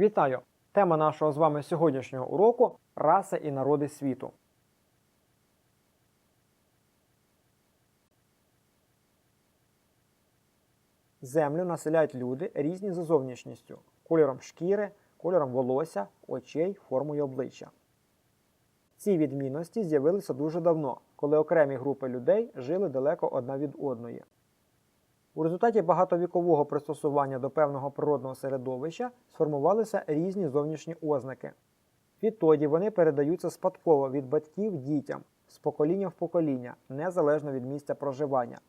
Вітаю! Тема нашого з вами сьогоднішнього уроку раси і народи світу. Землю населяють люди різні за зовнішністю, кольором шкіри, кольором волосся, очей, формою обличчя. Ці відмінності з'явилися дуже давно, коли окремі групи людей жили далеко одна від одної. У результаті багатовікового пристосування до певного природного середовища сформувалися різні зовнішні ознаки. Відтоді вони передаються спадково від батьків дітям з покоління в покоління, незалежно від місця проживання.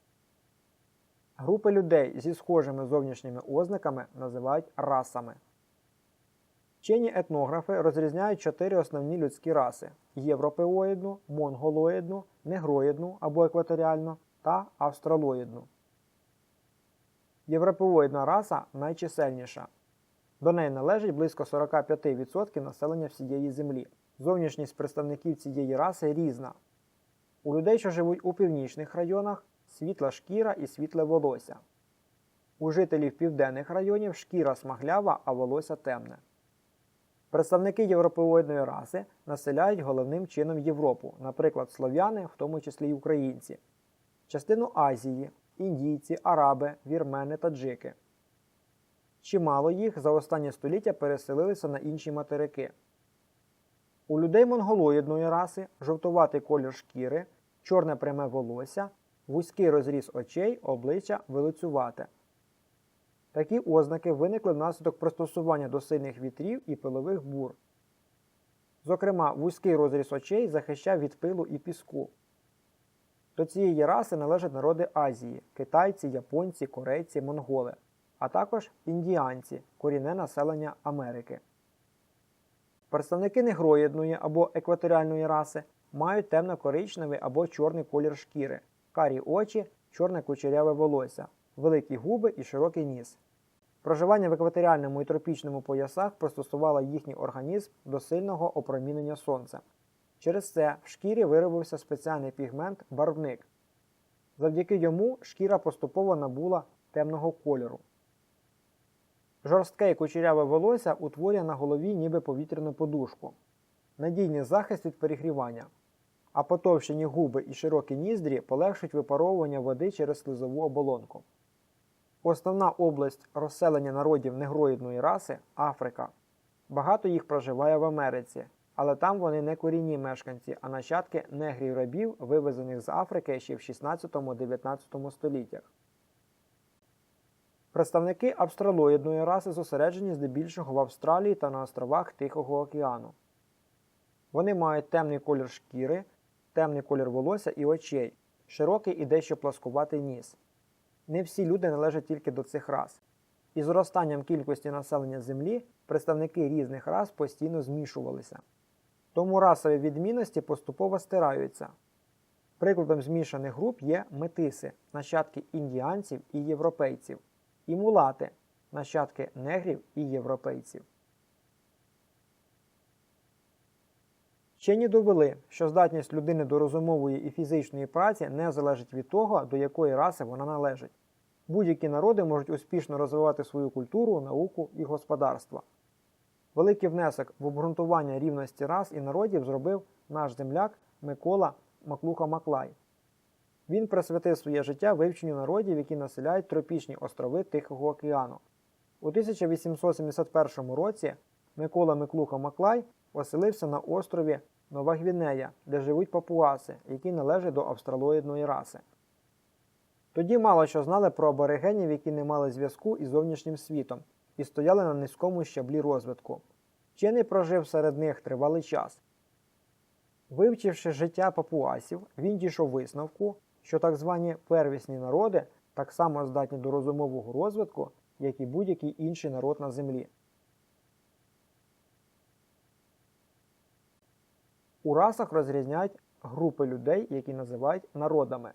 Групи людей зі схожими зовнішніми ознаками називають расами. Вчені етнографи розрізняють чотири основні людські раси: європеоїдну, монголоїдну, негроїдну або екваторіальну та австралоїдну. Європеоїдна раса найчисельніша. До неї належить близько 45% населення всієї Землі. Зовнішність представників цієї раси різна. У людей, що живуть у північних районах, світла шкіра і світле волосся. У жителів південних районів шкіра смаглява, а волосся темне. Представники європеоїдної раси населяють головним чином Європу, наприклад, слов'яни, в тому числі й українці, частину Азії, індійці, араби, вірмени, таджики. Чимало їх за останні століття переселилися на інші материки. У людей монголоїдної раси жовтуватий колір шкіри, чорне пряме волосся, вузький розріз очей, обличчя вилицювате. Такі ознаки виникли внаслідок пристосування до сильних вітрів і пилових бур. Зокрема, вузький розріз очей захищав від пилу і піску. До цієї раси належать народи Азії китайці, японці, корейці, монголи, а також індіанці корінне населення Америки. Представники негроїдної або екваторіальної раси мають темно-коричневий або чорний колір шкіри, карі очі, чорне кучеряве волосся, великі губи і широкий ніс. Проживання в екваторіальному і тропічному поясах пристосувало їхній організм до сильного опромінення сонця. Через це в шкірі виробився спеціальний пігмент барвник. Завдяки йому шкіра поступово набула темного кольору. Жорстке і кучеряве волосся утворює на голові ніби повітряну подушку, надійний захист від перегрівання, а потовщені губи і широкі ніздрі полегшують випаровування води через слизову оболонку. Основна область розселення народів негроїдної раси Африка. Багато їх проживає в Америці, але там вони не корінні мешканці, а нащадки негрів рабів, вивезених з Африки ще в 16-19 століттях. Представники австралоїдної раси зосереджені здебільшого в Австралії та на островах Тихого океану. Вони мають темний колір шкіри, темний колір волосся і очей, широкий і дещо пласкуватий ніс. Не всі люди належать тільки до цих рас. Із зростанням кількості населення Землі представники різних рас постійно змішувалися. Тому расові відмінності поступово стираються. Прикладом змішаних груп є метиси, нащадки індіанців і європейців, і мулати, нащадки негрів і європейців. Вчені довели, що здатність людини до розумової і фізичної праці не залежить від того, до якої раси вона належить. Будь-які народи можуть успішно розвивати свою культуру, науку і господарство. Великий внесок в обґрунтування рівності рас і народів зробив наш земляк Микола Маклуха Маклай. Він присвятив своє життя вивченню народів, які населяють тропічні острови Тихого океану. У 1871 році Микола Миклуха Маклай оселився на острові Нова Гвінея, де живуть папуаси, які належать до австралоїдної раси. Тоді мало що знали про аборигенів, які не мали зв'язку із зовнішнім світом і стояли на низькому щаблі розвитку. Вчений прожив серед них тривалий час. Вивчивши життя папуасів, він дійшов висновку, що так звані первісні народи так само здатні до розумового розвитку, як і будь-який інший народ на землі. У расах розрізняють групи людей, які називають народами.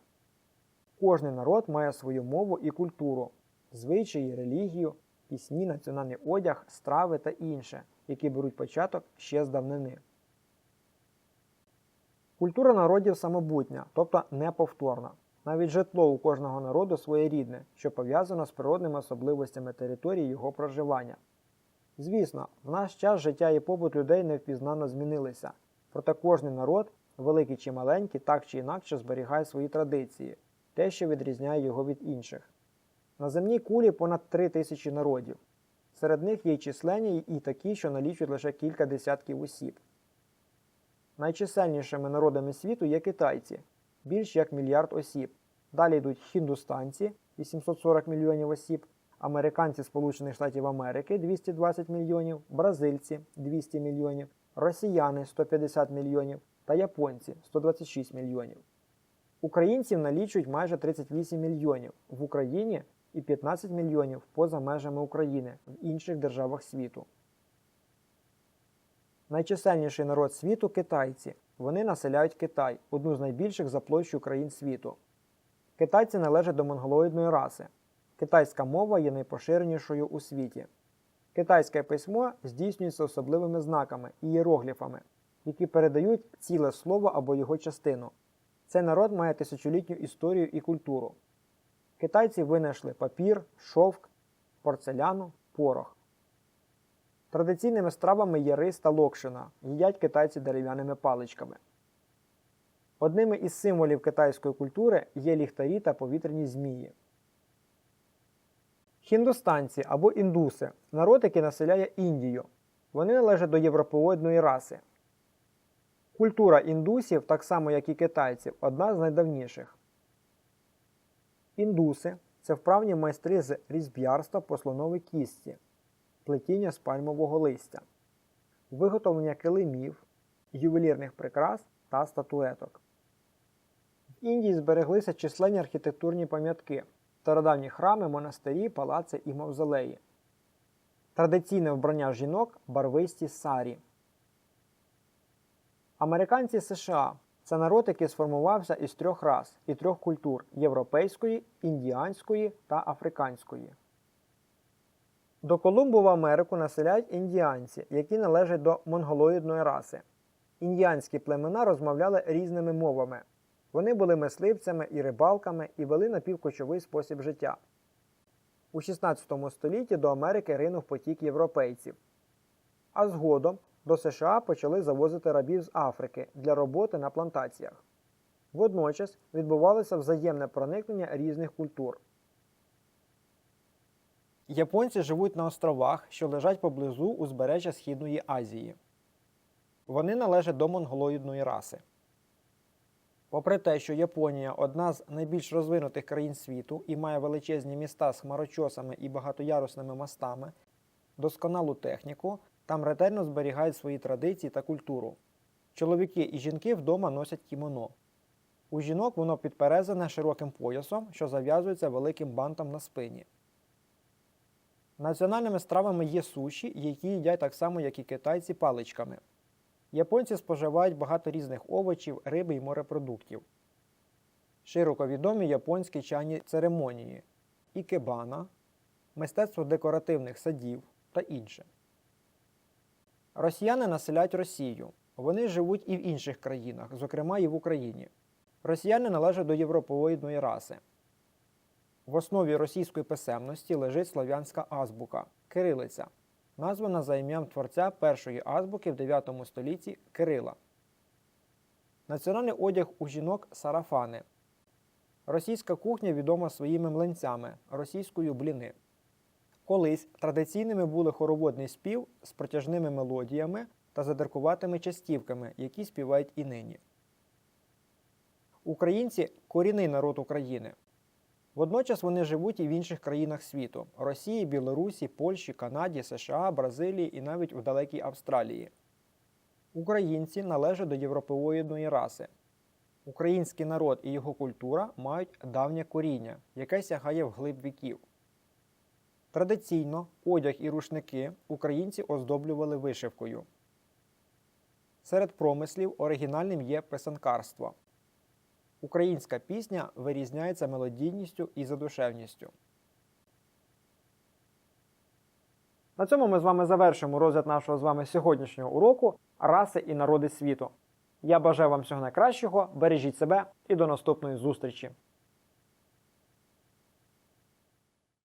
Кожний народ має свою мову і культуру, звичаї, релігію, пісні, національний одяг, страви та інше, які беруть початок ще з давнини. Культура народів самобутня, тобто неповторна. Навіть житло у кожного народу своєрідне, що пов'язано з природними особливостями території його проживання. Звісно, в наш час життя і побут людей невпізнано змінилися, проте кожний народ, великий чи маленький, так чи інакше зберігає свої традиції, те, що відрізняє його від інших. На земній кулі понад три тисячі народів. Серед них є й численні і такі, що налічують лише кілька десятків осіб. Найчисельнішими народами світу є китайці більш як мільярд осіб. Далі йдуть хіндустанці 840 мільйонів осіб, американці Сполучених Штатів Америки 220 мільйонів, бразильці 200 мільйонів, росіяни 150 мільйонів та японці 126 мільйонів. Українців налічують майже 38 мільйонів в Україні і 15 мільйонів поза межами України в інших державах світу. Найчисельніший народ світу китайці. Вони населяють Китай, одну з найбільших за площу країн світу. Китайці належать до монголоїдної раси. Китайська мова є найпоширенішою у світі. Китайське письмо здійснюється особливими знаками ієрогліфами, які передають ціле слово або його частину. Цей народ має тисячолітню історію і культуру. Китайці винайшли папір, шовк, порцеляну, порох. Традиційними стравами є рис та локшина. Їдять китайці дерев'яними паличками. Одними із символів китайської культури є ліхтарі та повітряні змії. Хіндустанці або індуси народ, який населяє Індію. Вони належать до європеоїдної раси. Культура індусів, так само як і китайців, одна з найдавніших. Індуси це вправні майстри з різб'ярства по слоновій кістці, плетіння з пальмового листя, виготовлення килимів, ювелірних прикрас та статуеток. В Індії збереглися численні архітектурні пам'ятки, стародавні храми, монастирі, палаци і мавзолеї. Традиційне вбрання жінок барвисті сарі. Американці США це народ, який сформувався із трьох рас і трьох культур європейської, індіанської та африканської. До Колумбу в Америку населяють індіанці, які належать до монголоїдної раси. Індіанські племена розмовляли різними мовами. Вони були мисливцями і рибалками і вели напівкочовий спосіб життя. У 16 столітті до Америки ринув потік європейців. А згодом до США почали завозити рабів з Африки для роботи на плантаціях. Водночас відбувалося взаємне проникнення різних культур. Японці живуть на островах, що лежать поблизу узбережжя Східної Азії. Вони належать до монголоїдної раси. Попри те, що Японія одна з найбільш розвинутих країн світу і має величезні міста з хмарочосами і багатоярусними мостами, досконалу техніку, там ретельно зберігають свої традиції та культуру. Чоловіки і жінки вдома носять кімоно. У жінок воно підперезане широким поясом, що зав'язується великим бантом на спині. Національними стравами є суші, які їдять так само, як і китайці паличками. Японці споживають багато різних овочів, риби і морепродуктів. Широко відомі японські чайні церемонії, ікебана, мистецтво декоративних садів та інше. Росіяни населяють Росію. Вони живуть і в інших країнах, зокрема і в Україні. Росіяни належать до європеоїдної раси. В основі російської писемності лежить слов'янська азбука кирилиця, названа за ім'ям творця першої азбуки в 9 столітті Кирила. Національний одяг у жінок сарафани. Російська кухня відома своїми млинцями, російською бліни. Колись традиційними були хороводний спів з протяжними мелодіями та задиркуватими частівками, які співають і нині. Українці корінний народ України. Водночас вони живуть і в інших країнах світу Росії, Білорусі, Польщі, Канаді, США, Бразилії і навіть у далекій Австралії. Українці належать до європеоїдної раси. Український народ і його культура мають давнє коріння, яке сягає вглиб віків. Традиційно одяг і рушники українці оздоблювали вишивкою. Серед промислів оригінальним є писанкарство. Українська пісня вирізняється мелодійністю і задушевністю. На цьому ми з вами завершимо розгляд нашого з вами сьогоднішнього уроку раси і народи світу. Я бажаю вам всього найкращого, бережіть себе і до наступної зустрічі!